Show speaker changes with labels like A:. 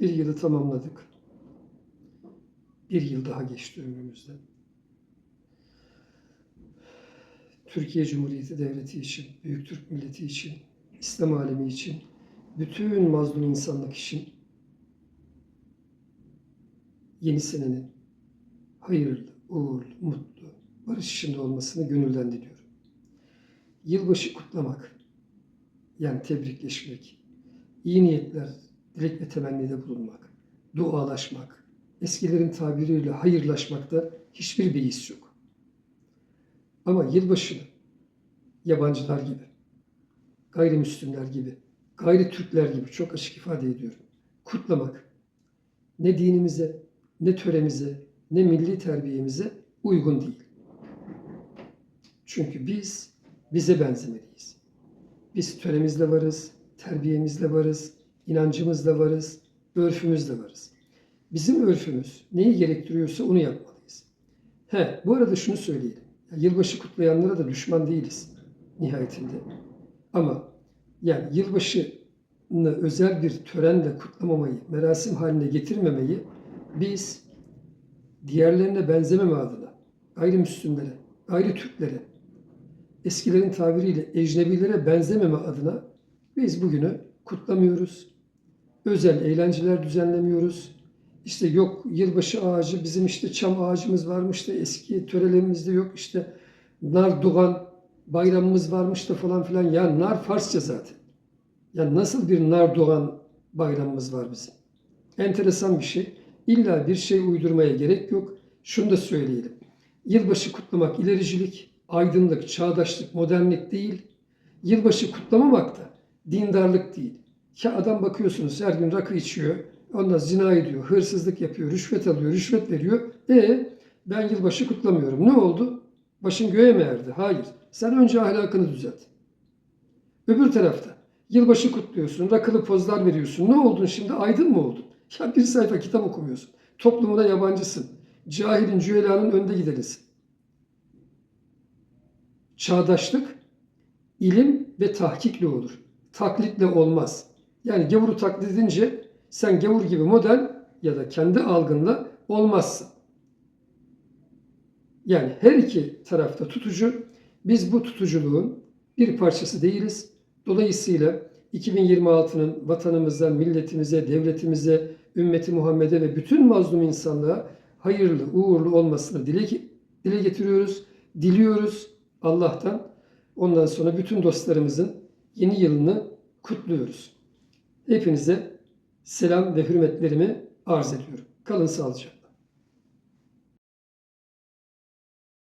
A: Bir yılı tamamladık. Bir yıl daha geçti ömrümüzden. Türkiye Cumhuriyeti Devleti için, Büyük Türk Milleti için, İslam alemi için, bütün mazlum insanlık için yeni senenin hayırlı, uğurlu, mutlu, barış içinde olmasını gönülden diliyorum. Yılbaşı kutlamak, yani tebrikleşmek, iyi niyetler, dilek ve temennide bulunmak, dualaşmak, eskilerin tabiriyle hayırlaşmakta hiçbir beis yok. Ama yılbaşını yabancılar gibi, gayrimüslimler gibi, gayri Türkler gibi çok açık ifade ediyorum. Kutlamak ne dinimize, ne töremize, ne milli terbiyemize uygun değil. Çünkü biz bize benzemeliyiz. Biz töremizle varız, terbiyemizle varız, inancımızla varız, örfümüzle varız. Bizim örfümüz neyi gerektiriyorsa onu yapmalıyız. He, bu arada şunu söyleyelim. Yılbaşı kutlayanlara da düşman değiliz nihayetinde. Ama yani yılbaşını özel bir törenle kutlamamayı, merasim haline getirmemeyi biz diğerlerine benzememe adına gayrimüslimlere, gayri Türklere, eskilerin tabiriyle ecnebilere benzememe adına biz bugünü kutlamıyoruz. Özel eğlenceler düzenlemiyoruz. İşte yok yılbaşı ağacı, bizim işte çam ağacımız varmış da eski törelerimizde yok. İşte nar doğan bayramımız varmış da falan filan. Ya nar Farsça zaten. Ya nasıl bir nar doğan bayramımız var bizim? Enteresan bir şey. İlla bir şey uydurmaya gerek yok. Şunu da söyleyelim. Yılbaşı kutlamak ilericilik, aydınlık, çağdaşlık, modernlik değil. Yılbaşı kutlamamak da dindarlık değil. Ki adam bakıyorsunuz her gün rakı içiyor, ondan zina ediyor, hırsızlık yapıyor, rüşvet alıyor, rüşvet veriyor. E ben yılbaşı kutlamıyorum. Ne oldu? Başın göğe mi erdi? Hayır. Sen önce ahlakını düzelt. Öbür tarafta yılbaşı kutluyorsun, rakılı pozlar veriyorsun. Ne oldun şimdi? Aydın mı oldun? Ya bir sayfa kitap okumuyorsun. Toplumuna yabancısın. Cahilin, cühelanın önde gidenisin. Çağdaşlık ilim ve tahkikle olur. Taklitle olmaz. Yani gavuru taklit edince sen gavur gibi model ya da kendi algınla olmazsın. Yani her iki tarafta tutucu. Biz bu tutuculuğun bir parçası değiliz. Dolayısıyla 2026'nın vatanımıza, milletimize, devletimize, ümmeti Muhammed'e ve bütün mazlum insanlığa hayırlı, uğurlu olmasını dile, dile getiriyoruz, diliyoruz Allah'tan. Ondan sonra bütün dostlarımızın yeni yılını kutluyoruz. Hepinize selam ve hürmetlerimi arz ediyorum. Kalın sağlıcakla.